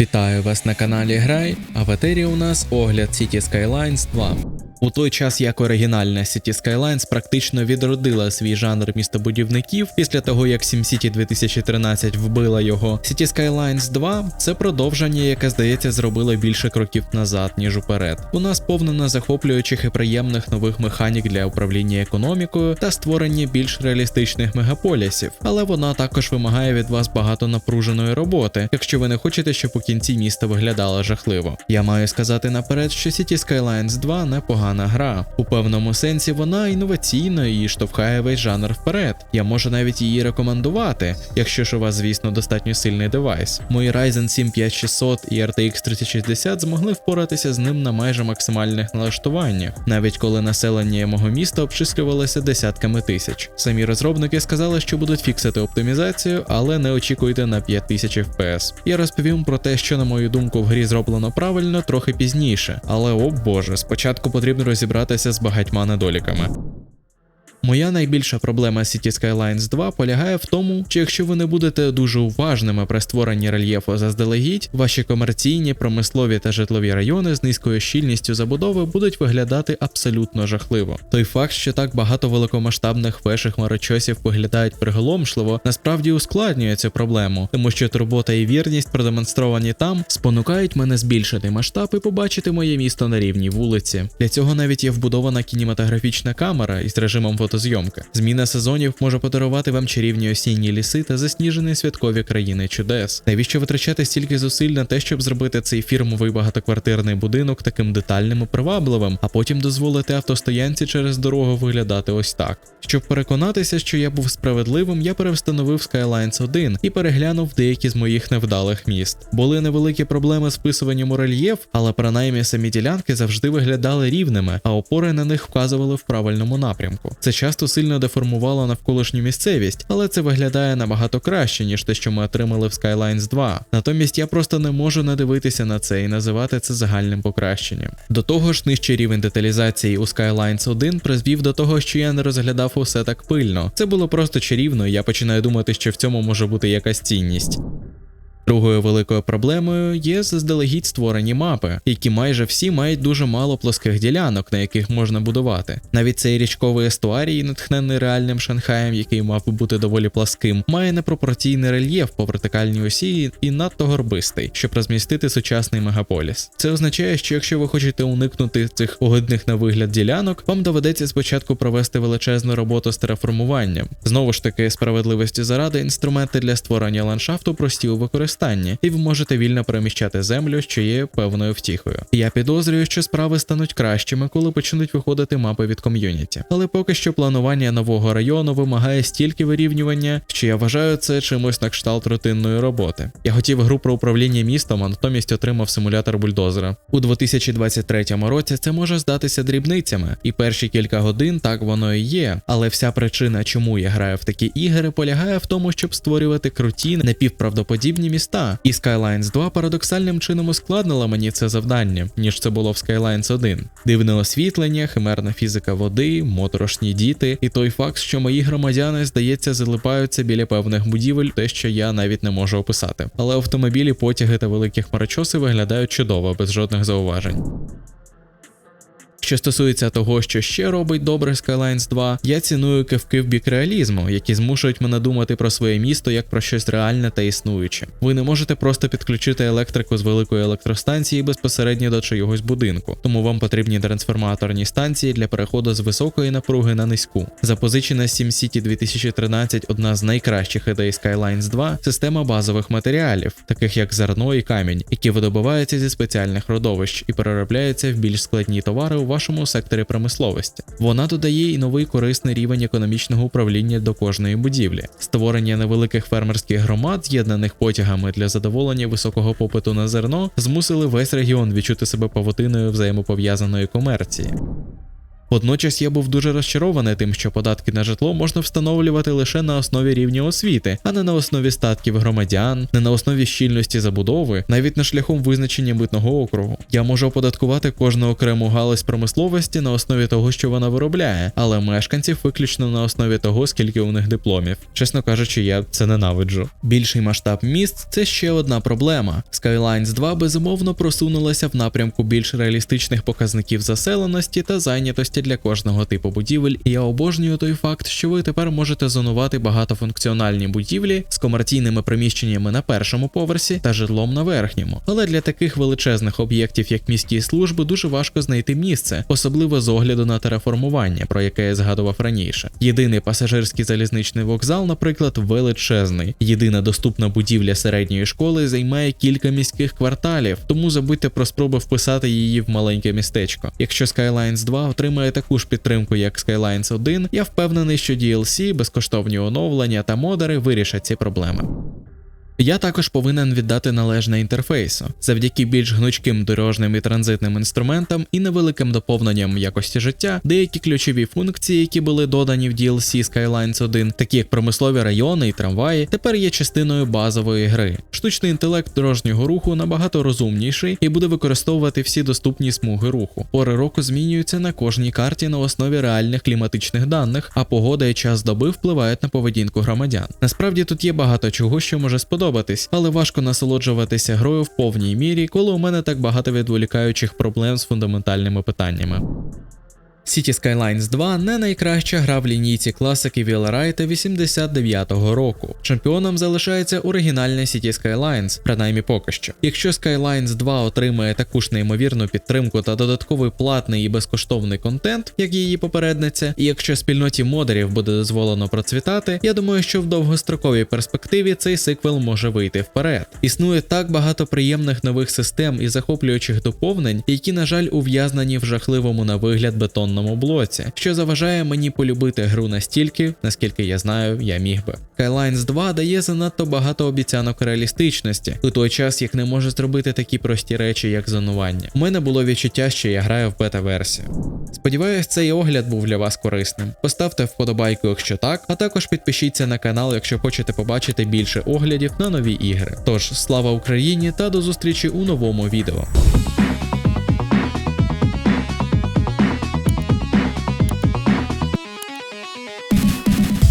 Вітаю вас на каналі Грай, а в етері у нас огляд City Skylines 2. У той час, як оригінальна City Skylines практично відродила свій жанр містобудівників після того, як SimCity 2013 вбила його, City Skylines 2 це продовження, яке, здається, зробило більше кроків назад, ніж уперед. У нас повнено захоплюючих і приємних нових механік для управління економікою та створення більш реалістичних мегаполісів, але вона також вимагає від вас багато напруженої роботи, якщо ви не хочете, щоб у кінці місто виглядало жахливо. Я маю сказати наперед, що City Skylines 2 непогана гра. У певному сенсі вона інноваційна і штовхає весь жанр вперед. Я можу навіть її рекомендувати, якщо ж у вас, звісно, достатньо сильний девайс. Мої Ryzen 7 5600 і RTX 3060 змогли впоратися з ним на майже максимальних налаштуваннях, навіть коли населення мого міста обчислювалося десятками тисяч. Самі розробники сказали, що будуть фіксити оптимізацію, але не очікуйте на 5000 FPS. Я розповім про те, що на мою думку в грі зроблено правильно трохи пізніше, але о боже, спочатку потрібно розібратися з багатьма недоліками. Моя найбільша проблема City Skylines 2 полягає в тому, що якщо ви не будете дуже уважними при створенні рельєфу заздалегідь, ваші комерційні, промислові та житлові райони з низькою щільністю забудови будуть виглядати абсолютно жахливо. Той факт, що так багато великомасштабних веших хмарочосів виглядають приголомшливо, насправді ускладнює цю проблему, тому що турбота і вірність, продемонстровані там, спонукають мене збільшити масштаб і побачити моє місто на рівній вулиці. Для цього навіть є вбудована кінематографічна камера із режимом фотозйомки. Зміна сезонів може подарувати вам чарівні осінні ліси та засніжені святкові країни чудес. Навіщо витрачати стільки зусиль на те, щоб зробити цей фірмовий багатоквартирний будинок таким детальним і привабливим, а потім дозволити автостоянці через дорогу виглядати ось так. Щоб переконатися, що я був справедливим, я перевстановив Skylines 1 і переглянув деякі з моїх невдалих міст. Були невеликі проблеми з вписуванням у рельєф, але принаймні самі ділянки завжди виглядали рівними, а опори на них вказували в правильному напрямку. Це часто сильно деформувало навколишню місцевість, але це виглядає набагато краще, ніж те, що ми отримали в Skylines 2. Натомість я просто не можу надивитися на це і називати це загальним покращенням. До того ж, нижчий рівень деталізації у Skylines 1 призвів до того, що я не розглядав усе так пильно. Це було просто чарівно, і я починаю думати, що в цьому може бути якась цінність. Другою великою проблемою є заздалегідь створені мапи, які майже всі мають дуже мало плоских ділянок, на яких можна будувати. Навіть цей річковий естуарій, натхнений реальним Шанхаєм, який мав би бути доволі пласким, має непропорційний рельєф по вертикальній осі і надто горбистий, щоб розмістити сучасний мегаполіс. Це означає, що якщо ви хочете уникнути цих огидних на вигляд ділянок, вам доведеться спочатку провести величезну роботу з тераформуванням. Знову ж таки, справедливості заради інструменти для створення ландшафту прості у використанні використанні, і ви можете вільно переміщати землю, що є певною втіхою. Я підозрюю, що справи стануть кращими, коли почнуть виходити мапи від ком'юніті. Але поки що планування нового району вимагає стільки вирівнювання, що я вважаю це чимось на кшталт рутинної роботи. Я хотів гру про управління містом, а натомість отримав симулятор бульдозера. У 2023 році це може здатися дрібницями, і перші кілька годин так воно і є. Але вся причина, чому я граю в такі ігри, полягає в тому, щоб створювати круті, напівправдоподібні міста міста, і Skylines 2 парадоксальним чином ускладнила мені це завдання, ніж це було в Skylines 1. Дивне освітлення, химерна фізика води, моторошні діти, і той факт, що мої громадяни, здається, залипаються біля певних будівель, те, що я навіть не можу описати. Але автомобілі, потяги та великі хмарочоси виглядають чудово, без жодних зауважень. Що стосується того, що ще робить добре Skylines 2, я ціную кивки в бік реалізму, які змушують мене думати про своє місто як про щось реальне та існуюче. Ви не можете просто підключити електрику з великої електростанції безпосередньо до чогось будинку, тому вам потрібні трансформаторні станції для переходу з високої напруги на низьку. Запозичена SimCity 2013 одна з найкращих ідей Skylines 2 система базових матеріалів, таких як зерно і камінь, які видобуваються зі спеціальних родовищ і переробляються в більш складні товари у вашому секторі промисловості. Вона додає і новий корисний рівень економічного управління до кожної будівлі, створення невеликих фермерських громад, з'єднаних потягами для задоволення високого попиту на зерно, змусили весь регіон відчути себе павутиною взаємопов'язаної комерції. Водночас я був дуже розчарований тим, що податки на житло можна встановлювати лише на основі рівня освіти, а не на основі статків громадян, не на основі щільності забудови, навіть не шляхом визначення митного округу. Я можу оподаткувати кожну окрему галузь промисловості на основі того, що вона виробляє, але мешканців виключно на основі того, скільки у них дипломів. Чесно кажучи, я це ненавиджу. Більший масштаб міст це ще одна проблема. Skylines 2 безумовно просунулася в напрямку більш реалістичних показників заселеності та зайнятості для кожного типу будівель. І я обожнюю той факт, що ви тепер можете зонувати багатофункціональні будівлі з комерційними приміщеннями на першому поверсі та житлом на верхньому. Але для таких величезних об'єктів, як міські служби, дуже важко знайти місце, особливо з огляду на тереформування, про яке я згадував раніше. Єдиний пасажирський залізничний вокзал, наприклад, величезний. Єдина доступна будівля середньої школи займає кілька міських кварталів, тому забудьте про спроби вписати її в маленьке містечко. Якщо Skylines 2 отримає таку ж підтримку, як Skylines 1, я впевнений, що DLC, безкоштовні оновлення та модери вирішать ці проблеми. Я також повинен віддати належне інтерфейсу. Завдяки більш гнучким дорожним і транзитним інструментам і невеликим доповненням якості життя, деякі ключові функції, які були додані в DLC Skylines 1, такі як промислові райони і трамваї, тепер є частиною базової гри. Штучний інтелект дорожнього руху набагато розумніший і буде використовувати всі доступні смуги руху. Пори року змінюються на кожній карті на основі реальних кліматичних даних, а погода і час доби впливають на поведінку громадян. Насправді тут є багато чого, що може сподобатися але важко насолоджуватися грою в повній мірі, коли у мене так багато відволікаючих проблем з фундаментальними питаннями. City Skylines 2 не найкраща гра в лінійці класики Віларайта 89-го року. Чемпіоном залишається оригінальна City Skylines, принаймні поки що. Якщо Skylines 2 отримає таку ж неймовірну підтримку та додатковий платний і безкоштовний контент, як її попередниця, і якщо спільноті модерів буде дозволено процвітати, я думаю, що в довгостроковій перспективі цей сиквел може вийти вперед. Існує так багато приємних нових систем і захоплюючих доповнень, які, на жаль, ув'язнені в жахливому на вигляд бетонному блоці, що заважає мені полюбити гру настільки, наскільки я знаю, я міг би. Skylines 2 дає занадто багато обіцянок реалістичності, у той час як не може зробити такі прості речі, як зонування. У мене було відчуття, що я граю в бета-версію. Сподіваюсь, цей огляд був для вас корисним. Поставте вподобайку, якщо так, а також підпишіться на канал, якщо хочете побачити більше оглядів на нові ігри. Тож, слава Україні та до зустрічі у новому відео.